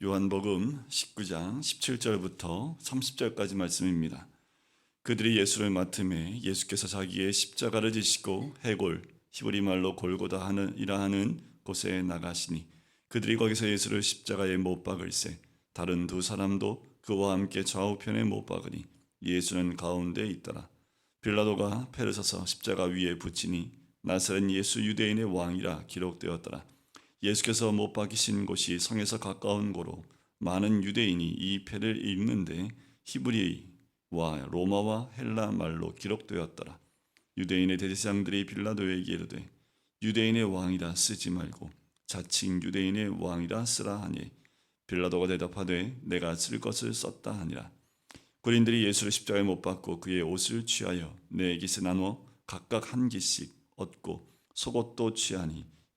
요한복음 19장 17절부터 30절까지 말씀입니다. 그들이 예수를 맡음에 예수께서 자기의 십자가를 지시고 해골 히브리 말로 골고다 하는 이라 하는 곳에 나가시니 그들이 거기서 예수를 십자가에 못 박을세 다른 두 사람도 그와 함께 좌우편에 못 박으니 예수는 가운데 있더라. 빌라도가 서서 십자가 위에 붙이니 나사렛 예수 유대인의 왕이라 기록되었더라. 예수께서 못 박히신 곳이 성에서 가까운 고로 많은 유대인이 이 패를 읽는데 히브리와 로마와 헬라 말로 기록되었더라. 유대인의 대제사장들이 빌라도에게 이르되 유대인의 왕이라 쓰지 말고 자칭 유대인의 왕이라 쓰라 하니 빌라도가 대답하되 내가 쓸 것을 썼다 하니라. 군인들이 예수를 십자가에 못 박고 그의 옷을 취하여 네 깃에 나누어 각각 한 깃씩 얻고 속옷도 취하니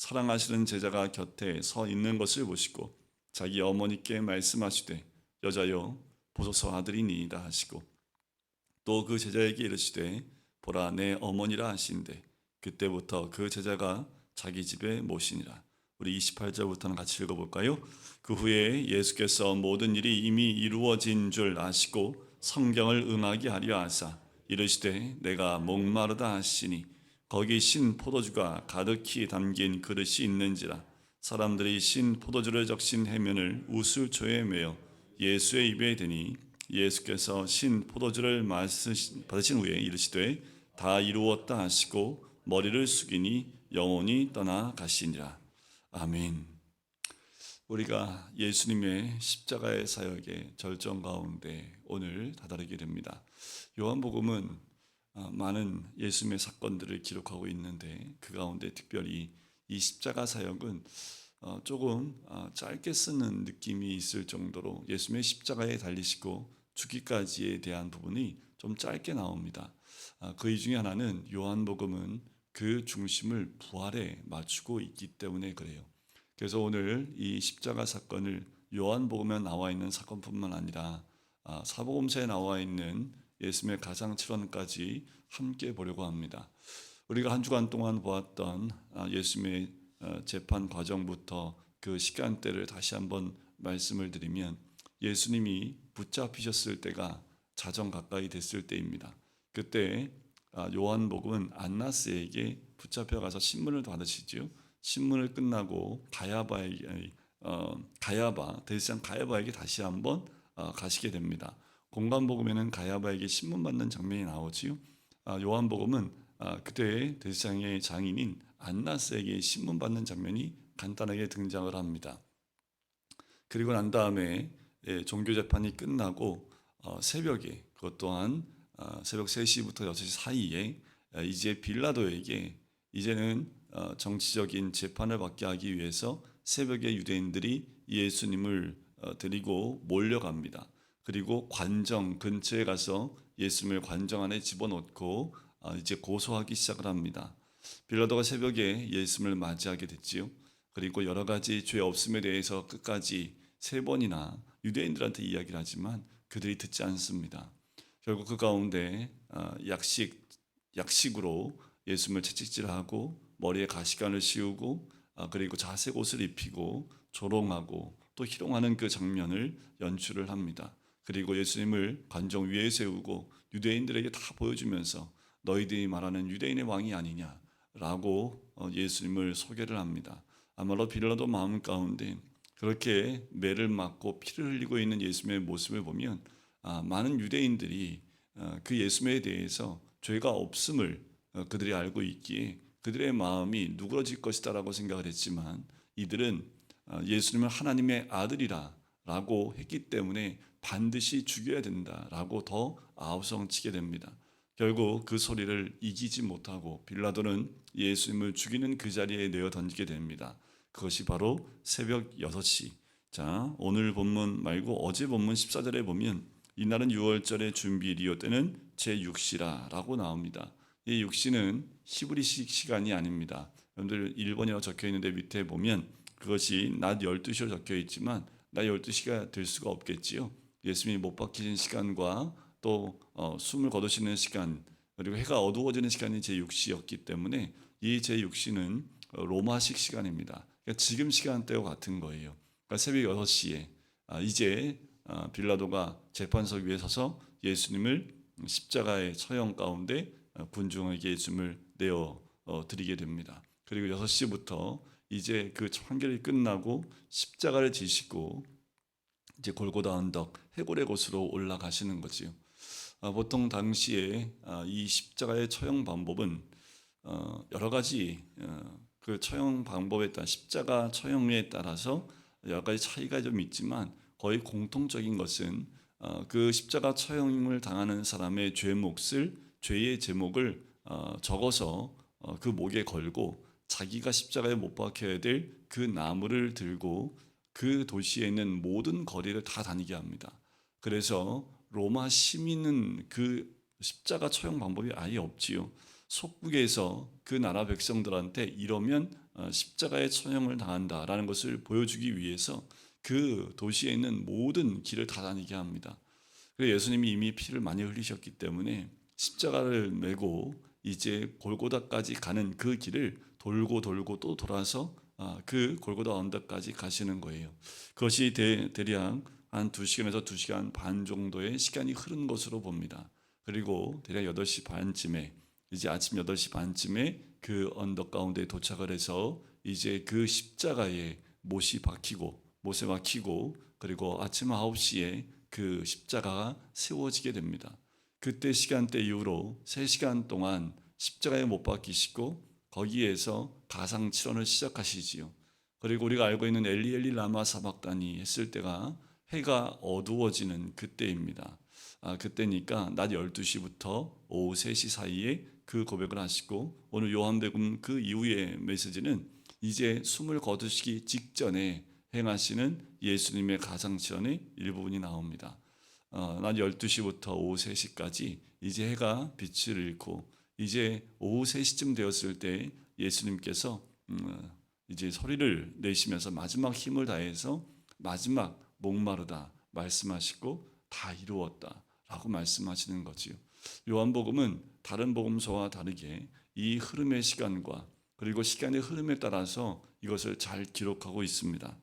사랑하시는 제자가 곁에 서 있는 것을 보시고 자기 어머니께 말씀하시되 여자여 보소서 아들이니이다 하시고 또 그 제자에게 이르시되 보라 내 어머니라 하신대 그때부터 그 제자가 자기 집에 모시니라 우리 28절부터는 같이 읽어볼까요? 그 후에 예수께서 모든 일이 이미 이루어진 줄 아시고 성경을 응하게 하려 하사 이르시되 내가 목마르다 하시니 거기 신 포도주가 가득히 담긴 그릇이 있는지라 사람들이 신 포도주를 적신 해면을 우슬초에 매어 예수의 입에 대니 예수께서 신 포도주를 받으신 후에 이르시되 다 이루었다 하시고 머리를 숙이니 영혼이 떠나 가시니라 아멘. 우리가 예수님의 십자가의 사역의 절정 가운데 오늘 다다르게 됩니다. 요한복음은 어, 많은 예수님의 사건들을 기록하고 있는데 그 가운데 특별히 이 십자가 사역은 어, 조금 어, 짧게 쓰는 느낌이 있을 정도로 예수님의 십자가에 달리시고 죽기까지에 대한 부분이 좀 짧게 나옵니다. 아, 그이 중에 하나는 요한복음은 그 중심을 부활에 맞추고 있기 때문에 그래요. 그래서 오늘 이 십자가 사건을 요한복음에 나와 있는 사건뿐만 아니라 아, 사복음서에 나와 있는 예수님의 가장칠원까지 함께 보려고 합니다. 우리가 한 주간 동안 보았던 아, 예수님의 어, 재판 과정부터 그 시간대를 다시 한번 말씀을 드리면 예수님이 붙잡히셨을 때가 자정 가까이 됐을 때입니다. 그때 아, 요한복음은 안나스에게 붙잡혀 가서 신문을 받으시죠. 신문을 끝나고 가야바에게 어, 가야바 대제사장 가야바에게 다시 한번 어, 가시게 됩니다. 공간복음에는 가야바에게 신문 받는 장면이 나오지요. 아, 요한복음은 아, 그때 대제사장의 장인인 안나스에게 신문 받는 장면이 간단하게 등장을 합니다. 그리고 난 다음에 예, 종교 재판이 끝나고 어, 새벽에 그것 또한 어, 새벽 3시부터 6시 사이에 어, 이제 빌라도에게 이제는 어, 정치적인 재판을 받게 하기 위해서 새벽에 유대인들이 예수님을 어, 데리고 몰려갑니다. 그리고 관정 근처에 가서 예수님을 관정 안에 집어넣고 어, 이제 고소하기 시작을 합니다. 빌라도가 새벽에 예수님을 맞이하게 됐지요. 그리고 여러 가지 죄 없음에 대해서 끝까지 세 번이나 유대인들한테 이야기를 하지만 그들이 듣지 않습니다. 결국 그 가운데 어, 약식 약식으로 예수님을 채찍질하고 머리에 가시관을 씌우고 아, 그리고 자색 옷을 입히고 조롱하고 또 희롱하는 그 장면을 연출을 합니다. 그리고 예수님을 관정 위에 세우고 유대인들에게 다 보여주면서 너희들이 말하는 유대인의 왕이 아니냐라고 어, 예수님을 소개를 합니다. 아마도 빌라도 마음 가운데 그렇게 매를 맞고 피를 흘리고 있는 예수님의 모습을 보면 아, 많은 유대인들이 어, 그 예수님에 대해서 죄가 없음을 어, 그들이 알고 있기에 그들의 마음이 누그러질 것이다라고 생각을 했지만 이들은 어, 예수님을 하나님의 아들이라라고 했기 때문에 반드시 죽여야 된다라고 더 아우성치게 됩니다. 결국 그 소리를 이기지 못하고 빌라도는 예수님을 죽이는 그 자리에 내어 던지게 됩니다. 그것이 바로 새벽 6시 자, 오늘 본문 말고 어제 본문 14절에 보면 이날은 6월절의 준비일이요 때는 제6시라라고 나옵니다. 이 6시는 히브리식 시간이 아닙니다. 여러분들 일본이라고 적혀 있는데 밑에 보면 그것이 낮 12시로 적혀 있지만 낮 12시가 될 수가 없겠지요. 예수님이 못 박히신 시간과 또 어, 숨을 거두시는 시간 그리고 해가 어두워지는 시간이 제 6시였기 때문에 이 제 6시는 로마식 시간입니다. 그러니까 지금 시간대와 같은 거예요. 그러니까 새벽 6시에 아, 이제 아, 빌라도가 재판석 위에 서서 예수님을 십자가의 처형 가운데 어, 군중에게 예수님을 내어 어, 드리게 됩니다. 그리고 6시부터 이제 그 판결이 끝나고 십자가를 지시고 이제 골고다 언덕 해골의 곳으로 올라가시는 거지요. 아, 보통 당시에 아, 이 십자가의 처형 방법은 어, 여러 가지 어, 그 처형 방법에 따라 십자가 처형에 따라서 여러 가지 차이가 좀 있지만 거의 공통적인 것은 어, 그 십자가 처형을 당하는 사람의 죄 몫을 죄의 제목을 어, 적어서 어, 그 목에 걸고 자기가 십자가에 못 박혀야 될 그 나무를 들고 그 도시에 있는 모든 거리를 다 다니게 합니다. 그래서 로마 시민은 그 십자가 처형 방법이 아예 없지요. 속국에서 그 나라 백성들한테 이러면 어, 십자가의 처형을 당한다라는 것을 보여주기 위해서 그 도시에 있는 모든 길을 다 다니게 합니다. 그래서 예수님이 이미 피를 많이 흘리셨기 때문에 십자가를 메고 이제 골고다까지 가는 그 길을 돌고 돌고 또 돌아서 아, 그 골고다 언덕까지 가시는 거예요. 그것이 대, 대략 한 2시간에서 2시간 반 정도의 시간이 흐른 것으로 봅니다. 그리고 대략 8시 반쯤에 이제 아침 8시 반쯤에 그 언덕 가운데 도착을 해서 이제 그 십자가에 못이 박히고 못에 박히고 그리고 아침 9시에 그 십자가가 세워지게 됩니다. 그때 시간대 이후로 3시간 동안 십자가에 못 박히시고 거기에서 가상 칠언을 시작하시지요. 그리고 우리가 알고 있는 엘리 엘리 라마 사박단이 했을 때가 해가 어두워지는 그때입니다. 아, 그때니까 낮 12시부터 오후 3시 사이에 그 고백을 하시고 오늘 요한복음 그 이후의 메시지는 이제 숨을 거두시기 직전에 행하시는 예수님의 가상치연의 일부분이 나옵니다. 어, 낮 12시부터 오후 3시까지 이제 해가 빛을 잃고 이제 오후 3시쯤 되었을 때 예수님께서 음, 이제 소리를 내시면서 마지막 힘을 다해서 마지막 목마르다 말씀하시고 다 이루었다 라고 말씀하시는 거지요. 요한복음은 다른 복음서와 다르게 이 흐름의 시간과 그리고 시간의 흐름에 따라서 이것을 잘 기록하고 있습니다.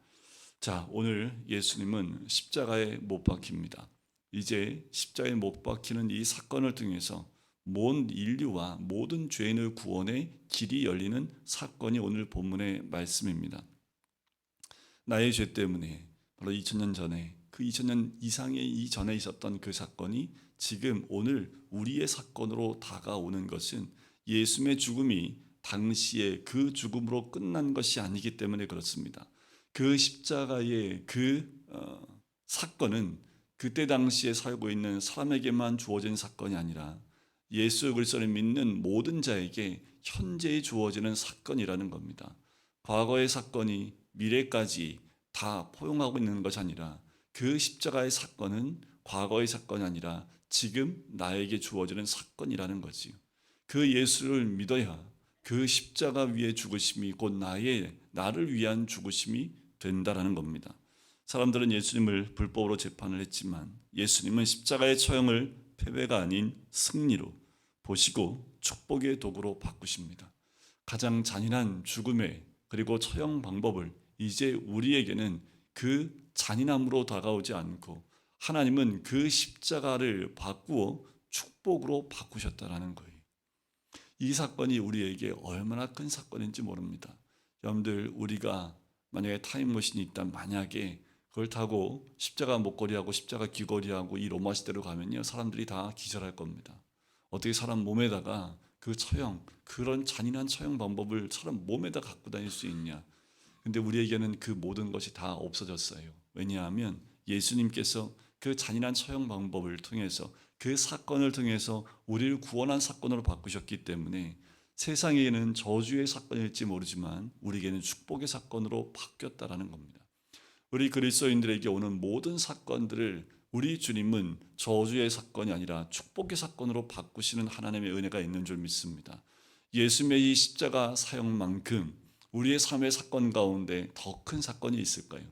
자, 오늘 예수님은 십자가에 못 박힙니다. 이제 십자가에 못 박히는 이 사건을 통해서 온 인류와 모든 죄인의 구원의 길이 열리는 사건이 오늘 본문의 말씀입니다. 나의 죄 때문에 바로 2000년 전에 그 2000년 이상의 이전에 있었던 그 사건이 지금 오늘 우리의 사건으로 다가오는 것은 예수님의 죽음이 당시에 그 죽음으로 끝난 것이 아니기 때문에 그렇습니다. 그 십자가의 그 어, 사건은 그때 당시에 살고 있는 사람에게만 주어진 사건이 아니라 예수 그리스도를 믿는 모든 자에게 현재에 주어지는 사건이라는 겁니다. 과거의 사건이 미래까지 다 포용하고 있는 것이 아니라 그 십자가의 사건은 과거의 사건이 아니라 지금 나에게 주어지는 사건이라는 거지요. 그 예수를 믿어야 그 십자가 위에 죽으심이 곧 나의 나를 위한 죽으심이 된다라는 겁니다. 사람들은 예수님을 불법으로 재판을 했지만 예수님은 십자가의 처형을 패배가 아닌 승리로 보시고 축복의 도구로 바꾸십니다. 가장 잔인한 죽음의 그리고 처형 방법을 이제 우리에게는 그 잔인함으로 다가오지 않고 하나님은 그 십자가를 바꾸어 축복으로 바꾸셨다라는 거예요. 이 사건이 우리에게 얼마나 큰 사건인지 모릅니다. 여러분들 우리가 만약에 타임머신이 있다 만약에 그걸 타고 십자가 목걸이하고 십자가 귀걸이하고 이 로마 시대로 가면요 사람들이 다 기절할 겁니다. 어떻게 사람 몸에다가 그 처형 그런 잔인한 처형 방법을 사람 몸에다 갖고 다닐 수 있냐? 근데 우리에게는 그 모든 것이 다 없어졌어요. 왜냐하면 예수님께서 그 잔인한 처형 방법을 통해서 그 사건을 통해서 우리를 구원한 사건으로 바꾸셨기 때문에 세상에는 저주의 사건일지 모르지만 우리에게는 축복의 사건으로 바뀌었다라는 겁니다. 우리 그리스도인들에게 오는 모든 사건들을 우리 주님은 저주의 사건이 아니라 축복의 사건으로 바꾸시는 하나님의 은혜가 있는 줄 믿습니다. 예수님의 이 십자가 사역만큼 우리의 삶의 사건 가운데 더 큰 사건이 있을까요?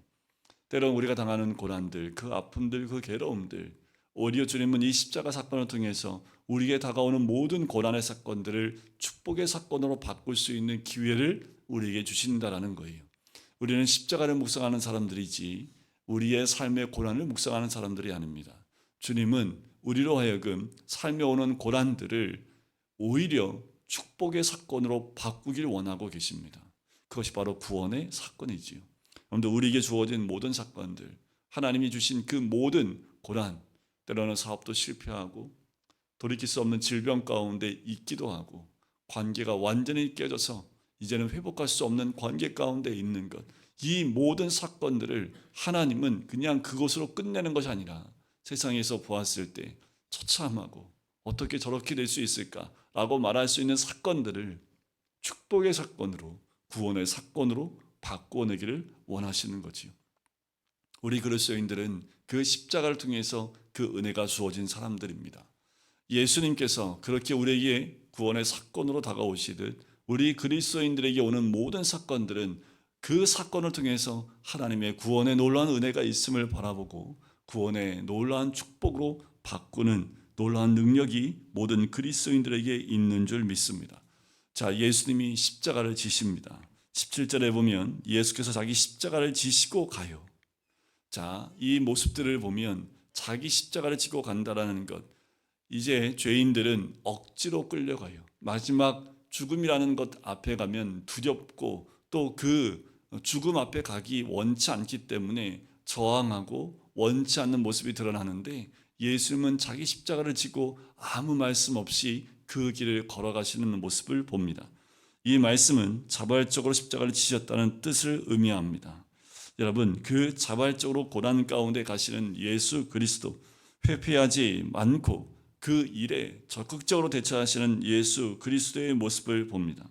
때론 우리가 당하는 고난들, 그 아픔들, 그 괴로움들, 오히려 주님은 이 십자가 사건을 통해서 우리에게 다가오는 모든 고난의 사건들을 축복의 사건으로 바꿀 수 있는 기회를 우리에게 주신다라는 거예요. 우리는 십자가를 묵상하는 사람들이지 우리의 삶의 고난을 묵상하는 사람들이 아닙니다. 주님은 우리로 하여금 삶에 오는 고난들을 오히려 축복의 사건으로 바꾸길 원하고 계십니다. 그것이 바로 구원의 사건이지요. 여러분들 우리에게 주어진 모든 사건들, 하나님이 주신 그 모든 고난, 때로는 사업도 실패하고 돌이킬 수 없는 질병 가운데 있기도 하고 관계가 완전히 깨져서 이제는 회복할 수 없는 관계 가운데 있는 것. 이 모든 사건들을 하나님은 그냥 그것으로 끝내는 것이 아니라 세상에서 보았을 때 처참하고 어떻게 저렇게 될 수 있을까라고 말할 수 있는 사건들을 축복의 사건으로 구원의 사건으로 바꿔내기를 원하시는 거지요. 우리 그리스도인들은 그 십자가를 통해서 그 은혜가 주어진 사람들입니다. 예수님께서 그렇게 우리에게 구원의 사건으로 다가오시듯 우리 그리스도인들에게 오는 모든 사건들은 그 사건을 통해서 하나님의 구원의 놀라운 은혜가 있음을 바라보고 구원의 놀라운 축복으로 바꾸는 놀라운 능력이 모든 그리스도인들에게 있는 줄 믿습니다. 자, 예수님이 십자가를 지십니다. 17절에 보면 예수께서 자기 십자가를 지시고 가요. 자, 이 모습들을 보면 자기 십자가를 지고 간다라는 것. 이제 죄인들은 억지로 끌려가요. 마지막 죽음이라는 것 앞에 가면 두렵고 또 그 죽음 앞에 가기 원치 않기 때문에 저항하고 원치 않는 모습이 드러나는데 예수님은 자기 십자가를 지고 아무 말씀 없이 그 길을 걸어가시는 모습을 봅니다. 이 말씀은 자발적으로 십자가를 지셨다는 뜻을 의미합니다. 여러분, 그 자발적으로 고난 가운데 가시는 예수 그리스도 회피하지 않고 그 일에 적극적으로 대처하시는 예수 그리스도의 모습을 봅니다.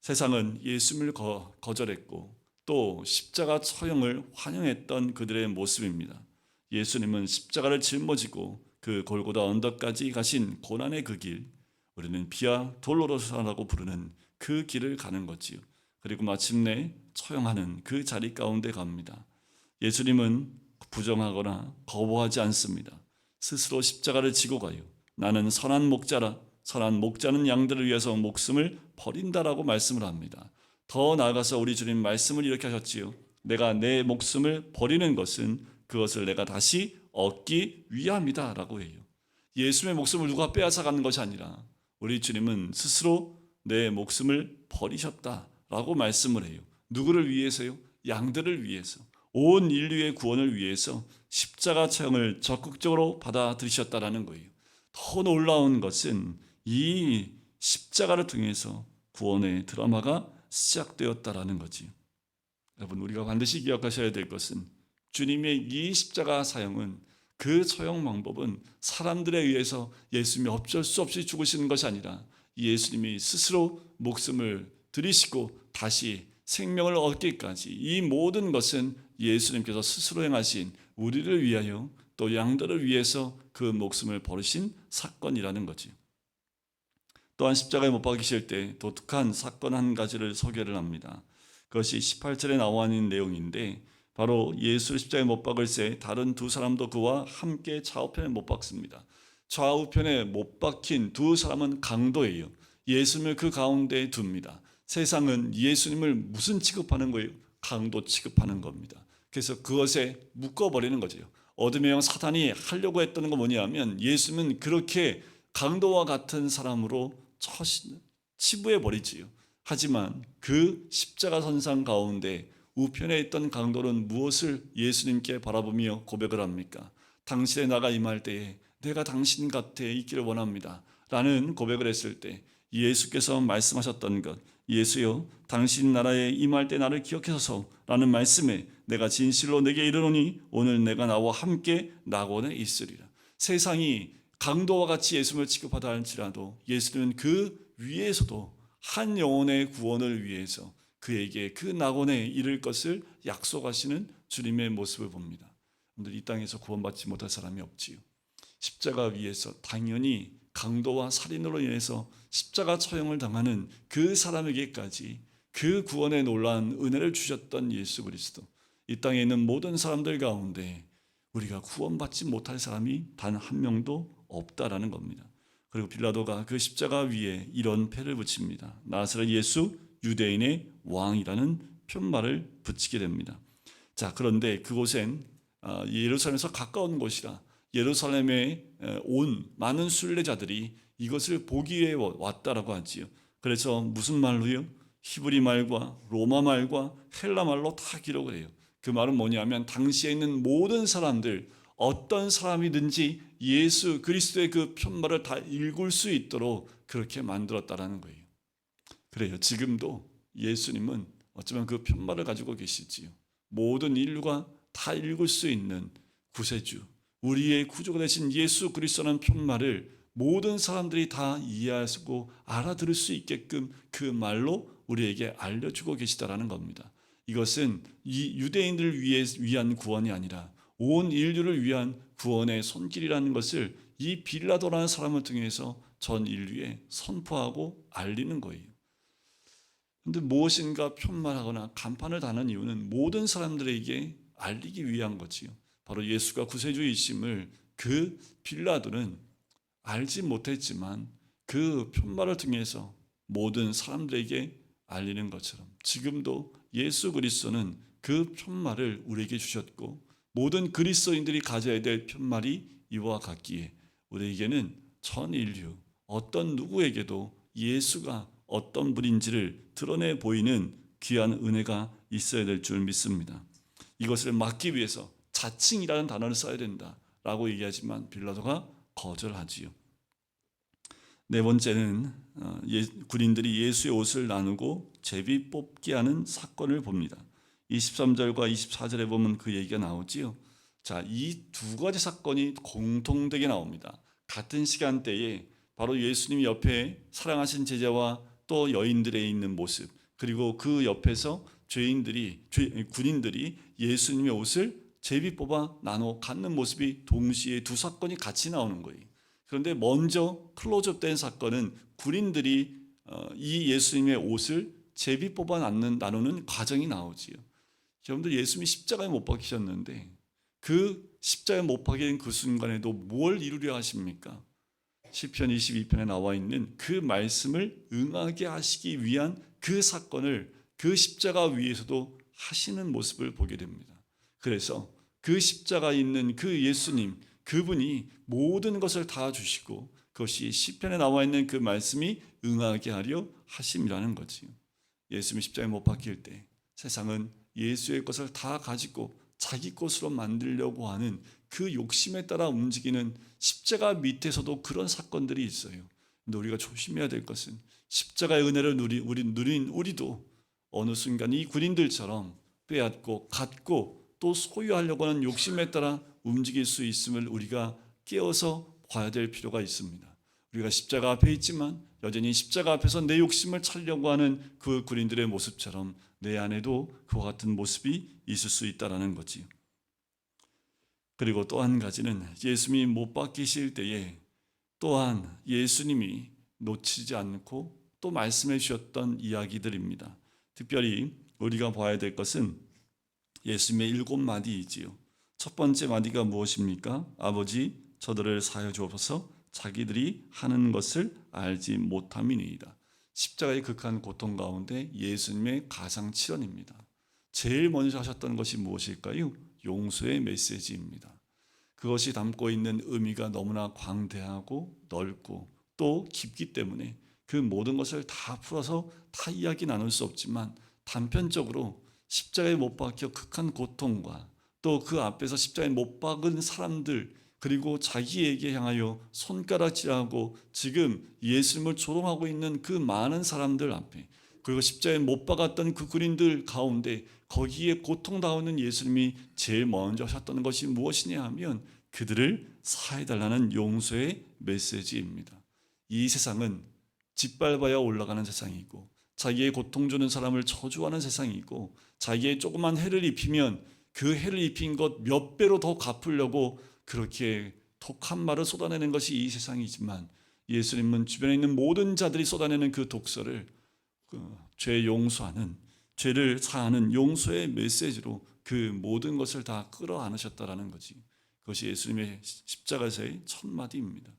세상은 예수님을 거, 거절했고 또 십자가 처형을 환영했던 그들의 모습입니다. 예수님은 십자가를 짊어지고 그 골고다 언덕까지 가신 고난의 그 길, 우리는 비아 돌로로사라고 부르는 그 길을 가는 거지요. 그리고 마침내 처형하는 그 자리 가운데 갑니다. 예수님은 부정하거나 거부하지 않습니다. 스스로 십자가를 지고 가요. 나는 선한 목자라 선한 목자는 양들을 위해서 목숨을 버린다라고 말씀을 합니다. 더 나아가서 우리 주님 말씀을 이렇게 하셨지요. 내가 내 목숨을 버리는 것은 그것을 내가 다시 얻기 위함이다라고 해요. 예수님의 목숨을 누가 빼앗아 가는 것이 아니라 우리 주님은 스스로 내 목숨을 버리셨다라고 말씀을 해요. 누구를 위해서요? 양들을 위해서. 온 인류의 구원을 위해서 십자가 체험을 적극적으로 받아들이셨다라는 거예요. 더 놀라운 것은 이 십자가를 통해서 구원의 드라마가 시작되었다라는 거지. 여러분 우리가 반드시 기억하셔야 될 것은 주님의 이 십자가 사형은 그 처형 방법은 사람들에 의해서 예수님이 어쩔 수 없이 죽으시는 것이 아니라 예수님이 스스로 목숨을 들이시고 다시 생명을 얻기까지 이 모든 것은 예수님께서 스스로 행하신 우리를 위하여 또 양들을 위해서 그 목숨을 버리신 사건이라는 거지. 또한 십자가에 못 박이실 때 독특한 사건 한 가지를 소개를 합니다. 그것이 18절에 나와 있는 내용인데 바로 예수 십자가에 못 박을 때 다른 두 사람도 그와 함께 좌우편에 못 박습니다. 좌우편에 못 박힌 두 사람은 강도예요. 예수님을 그 가운데에 둡니다. 세상은 예수님을 무슨 취급하는 거예요? 강도 취급하는 겁니다. 그래서 그것에 묶어버리는 거죠. 어둠의 영 사탄이 하려고 했던 건 뭐냐면 예수님은 그렇게 강도와 같은 사람으로 치부해 버리지요. 하지만 그 십자가 선상 가운데 우편에 있던 강도는 무엇을 예수님께 바라보며 고백을 합니까? 당신의 나가 임할 때에 내가 당신 곁에 있기를 원합니다. 라는 고백을 했을 때 예수께서 말씀하셨던 것 예수여 당신 나라에 임할 때 나를 기억하소서 라는 말씀에 내가 진실로 내게 이르노니 오늘 내가 나와 함께 낙원에 있으리라. 세상이 강도와 같이 예수님을 취급하다 할지라도 예수님은 그 위에서도 한 영혼의 구원을 위해서 그에게 그 낙원에 이를 것을 약속하시는 주님의 모습을 봅니다. 여러분들 이 땅에서 구원받지 못할 사람이 없지요. 십자가 위에서 당연히 강도와 살인으로 인해서 십자가 처형을 당하는 그 사람에게까지 그 구원의 놀라운 은혜를 주셨던 예수 그리스도. 이 땅에 있는 모든 사람들 가운데 우리가 구원받지 못할 사람이 단 한 명도 없다라는 겁니다. 그리고 빌라도가 그 십자가 위에 이런 패를 붙입니다. 나사렛 예수 유대인의 왕이라는 편말을 붙이게 됩니다. 자, 그런데 그곳엔 아, 예루살렘에서 가까운 곳이라 예루살렘에 온 많은 순례자들이 이것을 보기 위해 왔다라고 하지요. 그래서 무슨 말로요? 히브리 말과 로마 말과 헬라 말로 다 기록을 해요. 그 말은 뭐냐면 당시에 있는 모든 사람들 어떤 사람이든지 예수 그리스도의 그 편말을 다 읽을 수 있도록 그렇게 만들었다라는 거예요. 그래요. 지금도 예수님은 어쩌면 그 편말을 가지고 계시지요. 모든 인류가 다 읽을 수 있는 구세주, 우리의 구조가 되신 예수 그리스도라는 편말을 모든 사람들이 다 이해하고 알아들을 수 있게끔 그 말로 우리에게 알려주고 계시다라는 겁니다. 이것은 이 유대인들을 위해 위한 구원이 아니라 온 인류를 위한 구원의 손길이라는 것을 이 빌라도라는 사람을 통해서 전 인류에 선포하고 알리는 거예요. 근데 무엇인가 편말하거나 간판을 다는 이유는 모든 사람들에게 알리기 위한 거지요. 바로 예수가 구세주이심을 그 빌라도는 알지 못했지만 그 편말을 통해서 모든 사람들에게 알리는 것처럼 지금도 예수 그리스도는 그 편말을 우리에게 주셨고 모든 그리스도인들이 가져야 될 편말이 이와 같기에 우리에게는 전 인류 어떤 누구에게도 예수가 어떤 분인지를 드러내 보이는 귀한 은혜가 있어야 될 줄 믿습니다. 이것을 막기 위해서 자칭이라는 단어를 써야 된다라고 얘기하지만 빌라도가 거절하지요. 네 번째는 어, 군인들이 예수의 옷을 나누고 제비 뽑기 하는 사건을 봅니다. 23절과 24절에 보면 그 얘기가 나오지요. 자, 이 두 가지 사건이 공통되게 나옵니다. 같은 시간대에 바로 예수님 옆에 사랑하신 제자와 또 여인들의 있는 모습, 그리고 그 옆에서 죄인들이 군인들이 예수님의 옷을 제비 뽑아 나눠 갖는 모습이 동시에 두 사건이 같이 나오는 거예요. 그런데 먼저 클로즈업된 사건은 군인들이 어, 이 예수님의 옷을 제비 뽑아 나누는, 나누는 과정이 나오지요. 여러분들 예수님이 십자가에 못 박히셨는데 그 십자가에 못 박힌 그 순간에도 뭘 이루려 하십니까? 시편 22편에 나와 있는 그 말씀을 응하게 하시기 위한 그 사건을 그 십자가 위에서도 하시는 모습을 보게 됩니다. 그래서 그 십자가 있는 그 예수님 그분이 모든 것을 다 주시고 그것이 시편에 나와 있는 그 말씀이 응하게 하려 하심이라는 거지요. 예수님 십자가에 못 박힐 때 세상은 예수의 것을 다 가지고 자기 것으로 만들려고 하는 그 욕심에 따라 움직이는 십자가 밑에서도 그런 사건들이 있어요. 근데 우리가 조심해야 될 것은 십자가의 은혜를 누리, 우리 누린 우리도 어느 순간 이 군인들처럼 빼앗고 갖고 또 소유하려고 하는 욕심에 따라 움직일 수 있음을 우리가 깨어서 봐야 될 필요가 있습니다. 우리가 십자가 앞에 있지만 여전히 십자가 앞에서 내 욕심을 찾려고 하는 그 군인들의 모습처럼 내 안에도 그와 같은 모습이 있을 수 있다라는 거지요. 그리고 또 한 가지는 예수님이 못 박히실 때에 또한 예수님이 놓치지 않고 또 말씀해 주셨던 이야기들입니다. 특별히 우리가 봐야 될 것은 예수님의 일곱 마디이지요. 첫 번째 마디가 무엇입니까? 아버지 저들을 사여 주옵소서 자기들이 하는 것을 알지 못함이니이다. 십자가의 극한 고통 가운데 예수님의 가상 칠언입니다. 제일 먼저 하셨던 것이 무엇일까요? 용서의 메시지입니다. 그것이 담고 있는 의미가 너무나 광대하고 넓고 또 깊기 때문에 그 모든 것을 다 풀어서 다 이야기 나눌 수 없지만 단편적으로 십자가에 못 박혀 극한 고통과 또 그 앞에서 십자가에 못 박은 사람들 그리고 자기에게 향하여 손가락질하고 지금 예수님을 조롱하고 있는 그 많은 사람들 앞에 그리고 십자가에 못 박았던 그 군인들 가운데 거기에 고통당하는 예수님이 제일 먼저 하셨던 것이 무엇이냐 하면 그들을 사해달라는 용서의 메시지입니다. 이 세상은 짓밟아야 올라가는 세상이고 자기의 고통 주는 사람을 저주하는 세상이고 자기의 조그만 해를 입히면 그 해를 입힌 것 몇 배로 더 갚으려고 그렇게 독한 말을 쏟아내는 것이 이 세상이지만 예수님은 주변에 있는 모든 자들이 쏟아내는 그 독서를 그 죄 용서하는 죄를 사하는 용서의 메시지로 그 모든 것을 다 끌어안으셨다라는 거지. 그것이 예수님의 십자가에서의 첫 마디입니다.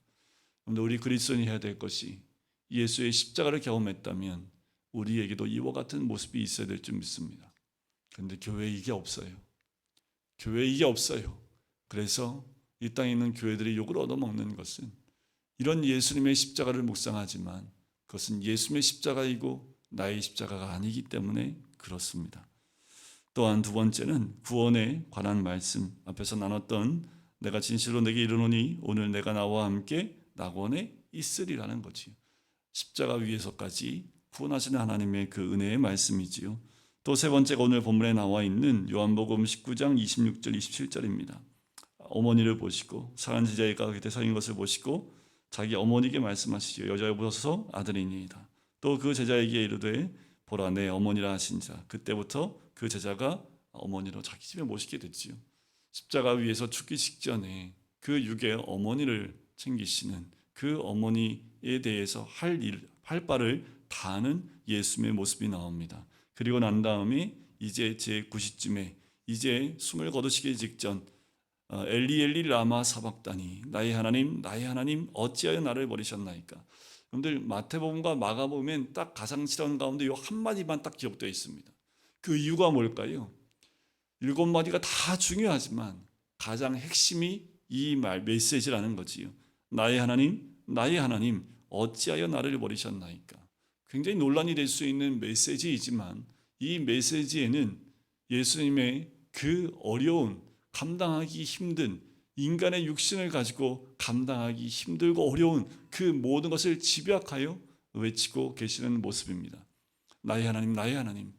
그런데 우리 그리스도인이 해야 될 것이 예수의 십자가를 경험했다면 우리에게도 이와 같은 모습이 있어야 될 줄 믿습니다. 그런데 교회에 이게 없어요. 교회에 이게 없어요. 그래서 이 땅에 있는 교회들이 욕을 얻어먹는 것은 이런 예수님의 십자가를 묵상하지만 그것은 예수님의 십자가이고 나의 십자가가 아니기 때문에 그렇습니다. 또한 두 번째는 구원에 관한 말씀 앞에서 나눴던 내가 진실로 내게 이르노니 오늘 내가 나와 함께 낙원에 있으리라는 거지요. 십자가 위에서까지 구원하시는 하나님의 그 은혜의 말씀이지요. 또 세 번째가 오늘 본문에 나와 있는 요한복음 19장 26절 27절입니다. 어머니를 보시고 사랑하는 제자가 그때 서 있는 것을 보시고 자기 어머니에게 말씀하시죠. 여자여 보소서 아들이니이다. 또 그 제자에게 이르되 보라 내 어머니라 하신자. 그때부터 그 제자가 어머니로 자기 집에 모시게 됐지요. 십자가 위에서 죽기 직전에 그 육의 어머니를 챙기시는 그 어머니에 대해서 할 일, 할 바를 다하는 예수님의 모습이 나옵니다. 그리고 난 다음에 이제 제 9시쯤에 이제 숨을 거두시기 직전 어, 엘리 엘리 라마 사박다니 나의 하나님 나의 하나님 어찌하여 나를 버리셨나이까? 여러분들 마태복음과 마가복음엔 딱 가상실현 가운데 이 한마디만 딱 기억되어 있습니다. 그 이유가 뭘까요? 일곱 마디가 다 중요하지만 가장 핵심이 이 말 메시지라는 거지요. 나의 하나님 나의 하나님 어찌하여 나를 버리셨나이까 굉장히 논란이 될 수 있는 메시지이지만 이 메시지에는 예수님의 그 어려운 감당하기 힘든 인간의 육신을 가지고 감당하기 힘들고 어려운 그 모든 것을 집약하여 외치고 계시는 모습입니다. 나의 하나님, 나의 하나님,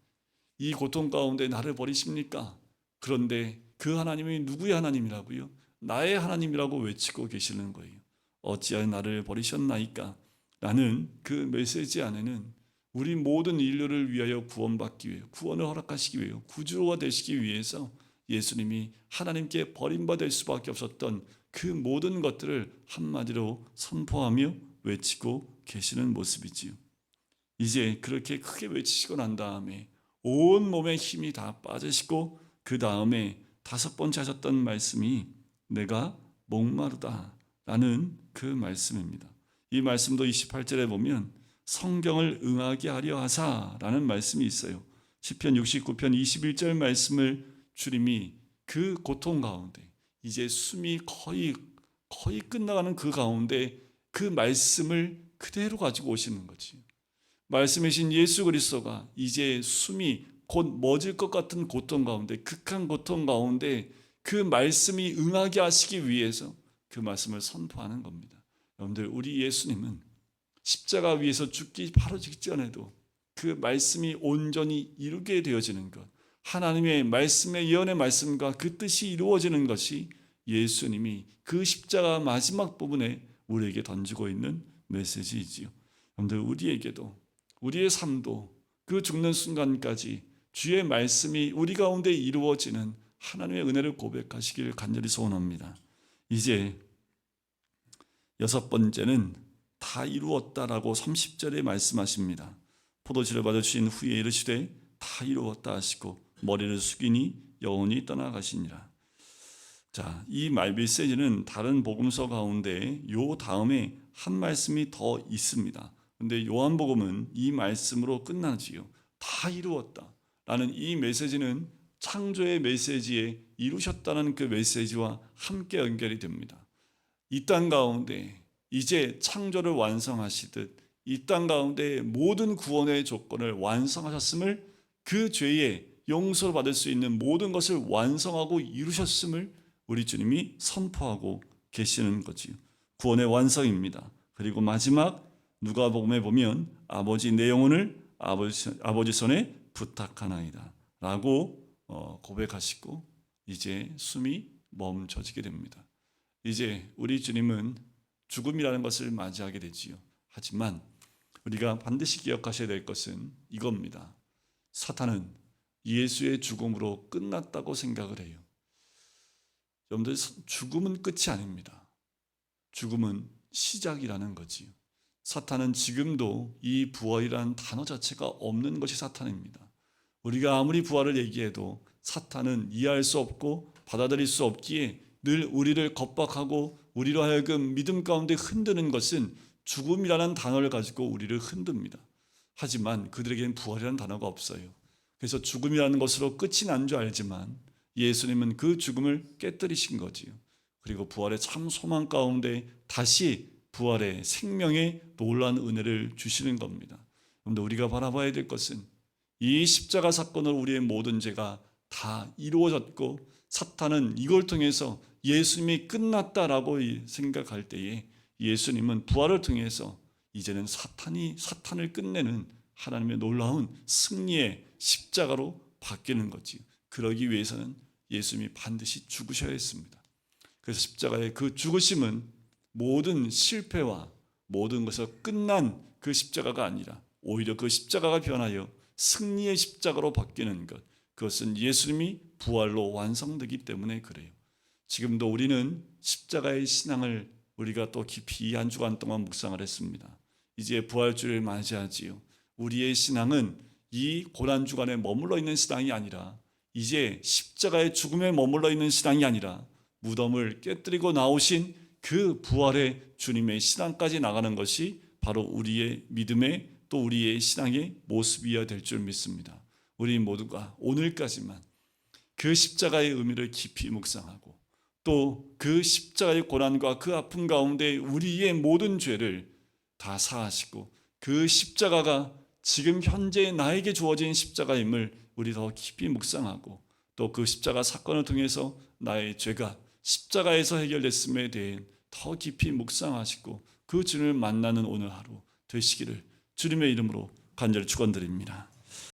이 고통 가운데 나를 버리십니까? 그런데 그 하나님이 누구의 하나님이라고요? 나의 하나님이라고 외치고 계시는 거예요. 어찌하여 나를 버리셨나이까? 라는 그 메시지 안에는 우리 모든 인류를 위하여 구원받기 위해 구원을 허락하시기 위해 구주가 되시기 위해서 예수님이 하나님께 버림받을 수밖에 없었던 그 모든 것들을 한마디로 선포하며 외치고 계시는 모습이지요. 이제 그렇게 크게 외치시고 난 다음에 온 몸에 힘이 다 빠지시고 그 다음에 다섯 번째 하셨던 말씀이 내가 목마르다라는 그 말씀입니다. 이 말씀도 28절에 보면 성경을 응하게 하려 하사라는 말씀이 있어요. 시편 69편 21절 말씀을 주님이 그 고통 가운데 이제 숨이 거의 거의 끝나가는 그 가운데 그 말씀을 그대로 가지고 오시는 거지. 말씀이신 예수 그리스도가 이제 숨이 곧 멎을 것 같은 고통 가운데 극한 고통 가운데 그 말씀이 응하게 하시기 위해서 그 말씀을 선포하는 겁니다. 여러분들 우리 예수님은 십자가 위에서 죽기 바로 직전에도 그 말씀이 온전히 이루게 되어지는 것 하나님의 말씀의 예언의 말씀과 그 뜻이 이루어지는 것이 예수님이 그 십자가 마지막 부분에 우리에게 던지고 있는 메시지이지요. 여러분들 우리에게도 우리의 삶도 그 죽는 순간까지 주의 말씀이 우리 가운데 이루어지는 하나님의 은혜를 고백하시길 간절히 소원합니다. 이제 여섯 번째는 다 이루었다라고 30절에 말씀하십니다. 포도주를 받으신 후에 이르시되 다 이루었다 하시고 머리를 숙이니 영원히 떠나가시니라. 자, 이 말 메시지는 다른 복음서 가운데 요 다음에 한 말씀이 더 있습니다. 근데 요한복음은 이 말씀으로 끝나지요. 다 이루었다. 라는 이 메시지는 창조의 메시지에 이루셨다는 그 메시지와 함께 연결이 됩니다. 이 땅 가운데 이제 창조를 완성하시듯 이 땅 가운데 모든 구원의 조건을 완성하셨음을 그 죄의 용서를 받을 수 있는 모든 것을 완성하고 이루셨음을 우리 주님이 선포하고 계시는 거지요. 구원의 완성입니다. 그리고 마지막 누가복음에 보면 아버지 내 영혼을 아버지, 아버지 손에 부탁하나이다 라고 어, 고백하시고 이제 숨이 멈춰지게 됩니다. 이제 우리 주님은 죽음이라는 것을 맞이하게 되지요. 하지만 우리가 반드시 기억하셔야 될 것은 이겁니다. 사탄은 예수의 죽음으로 끝났다고 생각을 해요. 여러분들 죽음은 끝이 아닙니다. 죽음은 시작이라는 거지요. 사탄은 지금도 이 부활이라는 단어 자체가 없는 것이 사탄입니다. 우리가 아무리 부활을 얘기해도 사탄은 이해할 수 없고 받아들일 수 없기에 늘 우리를 겁박하고 우리로 하여금 믿음 가운데 흔드는 것은 죽음이라는 단어를 가지고 우리를 흔듭니다. 하지만 그들에게는 부활이라는 단어가 없어요. 그래서 죽음이라는 것으로 끝이 난 줄 알지만 예수님은 그 죽음을 깨뜨리신 거지요. 그리고 부활의 참 소망 가운데 다시 부활의 생명의 놀라운 은혜를 주시는 겁니다. 그런데 우리가 바라봐야 될 것은 이 십자가 사건으로 우리의 모든 죄가 다 이루어졌고 사탄은 이걸 통해서 예수님이 끝났다라고 생각할 때에 예수님은 부활을 통해서 이제는 사탄이 사탄을 끝내는 하나님의 놀라운 승리의 십자가로 바뀌는 거지. 그러기 위해서는 예수님이 반드시 죽으셔야 했습니다. 그래서 십자가의 그 죽으심은 모든 실패와 모든 것을 끝난 그 십자가가 아니라 오히려 그 십자가가 변하여 승리의 십자가로 바뀌는 것. 그것은 예수님이 부활로 완성되기 때문에 그래요. 지금도 우리는 십자가의 신앙을 우리가 또 깊이 한 주간 동안 묵상을 했습니다. 이제 부활주를 맞이하지요. 우리의 신앙은 이 고난 주간에 머물러 있는 신앙이 아니라 이제 십자가의 죽음에 머물러 있는 신앙이 아니라 무덤을 깨뜨리고 나오신 그 부활의 주님의 신앙까지 나가는 것이 바로 우리의 믿음의 또 우리의 신앙의 모습이어야 될 줄 믿습니다. 우리 모두가 오늘까지만 그 십자가의 의미를 깊이 묵상하고 또 그 십자가의 고난과 그 아픔 가운데 우리의 모든 죄를 다 사하시고 그 십자가가 지금 현재 나에게 주어진 십자가임을 우리 더 깊이 묵상하고 또 그 십자가 사건을 통해서 나의 죄가 십자가에서 해결됐음에 대해 더 깊이 묵상하시고 그 주님을 만나는 오늘 하루 되시기를 주님의 이름으로 간절히 축원드립니다.